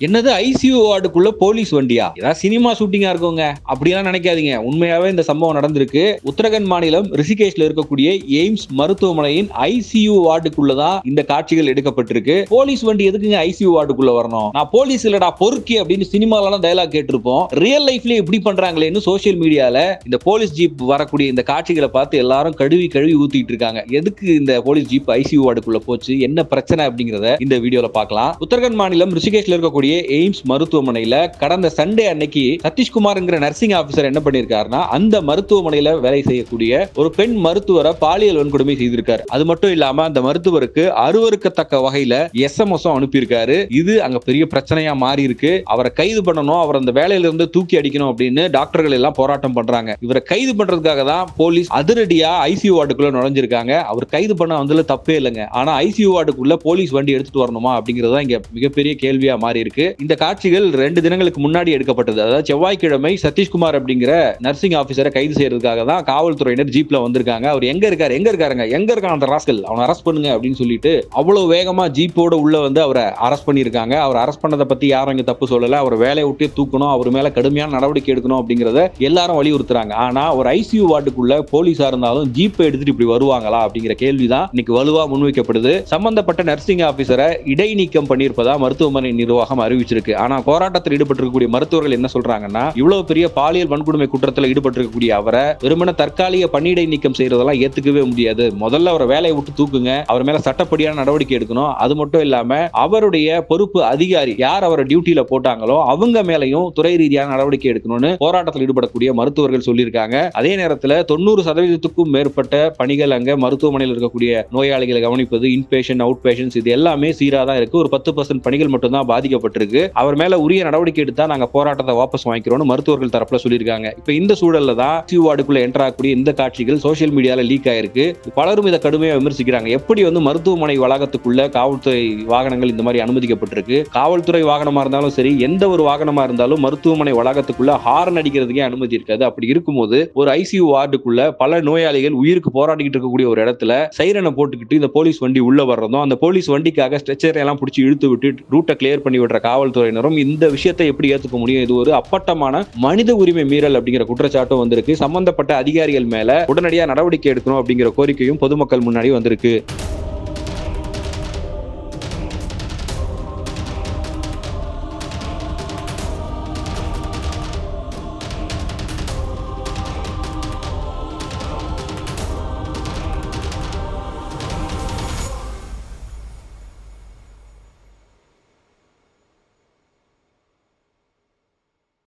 என்னது ICU வார்டுக்குள்ள police வண்டியா? ஏதாவது சினிமா ஷூட்டிங்கா இருக்குங்க அப்படிலாம் நினைக்காதீங்க. உண்மையாவே இந்த சம்பவம் நடந்திருக்கு. உத்தரகண்ட் மாநிலம் ரிஷிகேஷ்ல இருக்கக்கூடிய எய்ம்ஸ் மருத்துவமனையின் ஐசியூ வார்டுக்குள்ளதான் இந்த காட்சிகள் எடுக்கப்பட்டிருக்கு. போலீஸ் வண்டி எதுக்குங்க ஐசியூ வார்டுக்குள்ள வரணும்? நான் போலீஸ் இல்லடா பொறுக்கி அப்படின்னு சினிமாலாம் டயலாக் கேட்டிருப்போம். ரியல் லைஃப்ல இப்படி பண்றாங்களேன்னு சோஷியல் மீடியால இந்த போலீஸ் ஜீப் வரக்கூடிய இந்த காட்சிகளை பார்த்து எல்லாரும் கழுவி கழுவி ஊத்திட்டு இருக்காங்க. எதுக்கு இந்த போலீஸ் ஜீப் ஐசியூ வார்டுக்குள்ள போச்சு? என்ன பிரச்சனை அப்படிங்கறத இந்த வீடியோல பார்க்கலாம். உத்தரகண்ட் மாநிலம் ரிஷிகேஷ்ல இருக்கக்கூடிய எய்ம்ஸ் மருத்துவமனையில கடந்த சண்டே அன்னைக்கு சதீஷ்குமார்ங்கிற நர்சிங் ஆபிசர் என்ன பண்ணிருக்காருன்னா அந்த மருத்துவமனையில வேலை செய்யக்கூடிய ஒரு பெண் மருத்துவரை பாலியல் வன்கொடுமை செய்திருக்காரு. அது மட்டும் இல்லாம அந்த மருத்துவருக்கு அருவருக்கத்தக்க வகையில எஸ்எம்எஸ் அனுப்பியிருக்காரு. இது அங்க பெரிய பிரச்சனையா மாறி இருக்கு அவரை கைது பண்ணணும் அவர் அந்த வேலையில இருந்து தூக்கி அடிக்கணும் அப்படின்னு டாக்டர்கள் எல்லாம் போராட்டம் பண்றாங்க. இவரை கைது பண்றதுக்காக தான் போலீஸ் அதிரடியா ஐசியூ வார்டுக்குள்ள நுழைஞ்சிருக்காங்க. அவர் கைது பண்ண வந்ததுல தப்பே இல்லைங்க. ஆனா ஐசியூ வார்டுக்குள்ள போலீஸ் வண்டி எடுத்துட்டு வரணுமா அப்படிங்கறது தான் இங்க மிகப்பெரிய கேள்வியா மாறி இருக்கு இந்த காட்சிகள் ரெண்டு தினங்களுக்கு முன்னாடி எடுக்கப்பட்டது. அதாவது செவ்வாய்க்கிழமை சதீஷ்குமார் அப்படிங்கிற நர்சிங் ஆபீசரை கைது செய்யறதுக்காக தான் காவல்துறையினர் ஜீப்ல வந்திருக்காங்க. அவர் எங்க இருக்காரு? எங்க இருக்காருங்க? எங்க இருக்கான் அந்த ராஸ்கல் அவனை அரெஸ்ட் பண்ணுங்க அப்படின்னு சொல்லிட்டு அவ்வளவு வேகமா ஜீப்போட உள்ள வந்து அவரை அரெஸ்ட் பண்ணியிருக்காங்க. அவர் அரெஸ்ட் பண்ணதை பத்தி யாரும் இங்க தப்பு சொல்லல. அவர் வேலையை விட்டு தூக்கணும். அவர் மேல கடுமையான நடவடிக்கை எடுக்கணும் அப்படிங்கறத எல்லாரும் வலியுறுத்துறாங்க. ஆனா ஒரு ஐசியூ வார்டுக்குள்ள போலீஸா இருந்தாலும் ஜீப்பை எடுத்துட்டு இப்படி வருவாங்களா அப்படிங்கிற கேள்விதான் இன்னைக்கு வலுவா முன்வைக்கப்படுது. சம்பந்தப்பட்ட நர்சிங் ஆபீசரை இடைநீக்கம் பண்ணியிருப்பதா மருத்துவமனை நிர்வாகம் அறிவிச்சிருக்கு. ஆனா போராட்டத்தில் ஈடுபட்டிருக்கக்கூடிய மருத்துவர்கள் என்ன சொல்றாங்கன்னா இவ்வளவு பெரிய பாலியல் வன்கொடுமை குற்றத்தில் ஈடுபட்டிருக்கக்கூடிய அவரை வெறுமன தற்காலிக பணியிடை நீக்கம் செய்யறதெல்லாம் ஏத்துக்கவே முடியாது. முதல்ல அவரை வேலையை விட்டு தூக்குங்க. அவர் மேல சட்டப்படியான நடவடிக்கை எடுக்கணும். அது மட்டும் இல்லாம அவருடைய பொறுப்பு அதிகாரி யார் அவரை டியூட்டியில போட்டாங்களோ அவங்க மேலையும் துறை ரீதியான நடவடிக்கை எடுக்கணும்னு போராட்டத்தில் ஈடுபடக்கூடிய மருத்துவர்கள் சொல்லியிருக்காங்க. அதே நேரத்தில் தொண்ணூறு சதவீதத்துக்கும் மேற்பட்ட பணிகள் அங்க மருத்துவமனையில் இருக்கக்கூடிய நோயாளிகளை கவனிப்பது இன்பேஷன் அவுட் பேஷன்ஸ் இது எல்லாமே சீராக தான் இருக்கு. ஒரு பத்து பர்சன்ட் பணிகள் மட்டும்தான் பாதிக்கப்பட்டு ஏற்பட்டிருக்கு. அவர் மேல உரிய நடவடிக்கை எடுத்தா நாங்க போராட்டத்தை வாபஸ் வாங்கிக்கிறோம்னு மருத்துவர்கள் தரப்புல சொல்லியிருக்காங்க. இப்ப இந்த சூழல்ல தான் சி வார்டுக்குள்ள என்டர் ஆகக்கூடிய இந்த காட்சிகள் சோஷியல் மீடியால லீக் ஆயிருக்கு. பலரும் இதை கடுமையா விமர்சிக்கிறாங்க. எப்படி வந்து மருத்துவமனை வளாகத்துக்குள்ள காவல்துறை வாகனங்கள் இந்த மாதிரி அனுமதிக்கப்பட்டிருக்கு? காவல்துறை வாகனமா இருந்தாலும் சரி எந்த ஒரு வாகனமா இருந்தாலும் மருத்துவமனை வளாகத்துக்குள்ள ஹாரன் அடிக்கிறதுக்கே அனுமதி இருக்காது. அப்படி இருக்கும்போது ஒரு ஐசியூ வார்டுக்குள்ள பல நோயாளிகள் உயிருக்கு போராடிக்கிட்டு இருக்கக்கூடிய ஒரு இடத்துல சைரனை போட்டுக்கிட்டு இந்த போலீஸ் வண்டி உள்ள வர்றதும் அந்த போலீஸ் வண்டிக்காக ஸ்ட்ரெச்சரை எல்லாம் பிடிச்சி இழுத்து விட்டு ரூட்டை கிளியர் பண்ணி விடுற காவல்துறையினரும் இந்த விஷயத்தை எப்படி ஏத்துக்க முடியும்? இது ஒரு அப்பட்டமான மனித உரிமை மீறல் அப்படிங்கிற குற்றச்சாட்டும் வந்திருக்கு. சம்பந்தப்பட்ட அதிகாரிகள் மேல உடனடியாக நடவடிக்கை எடுக்கணும் அப்படிங்கிற கோரிக்கையும் பொதுமக்கள் முன்னாடி வந்திருக்கு.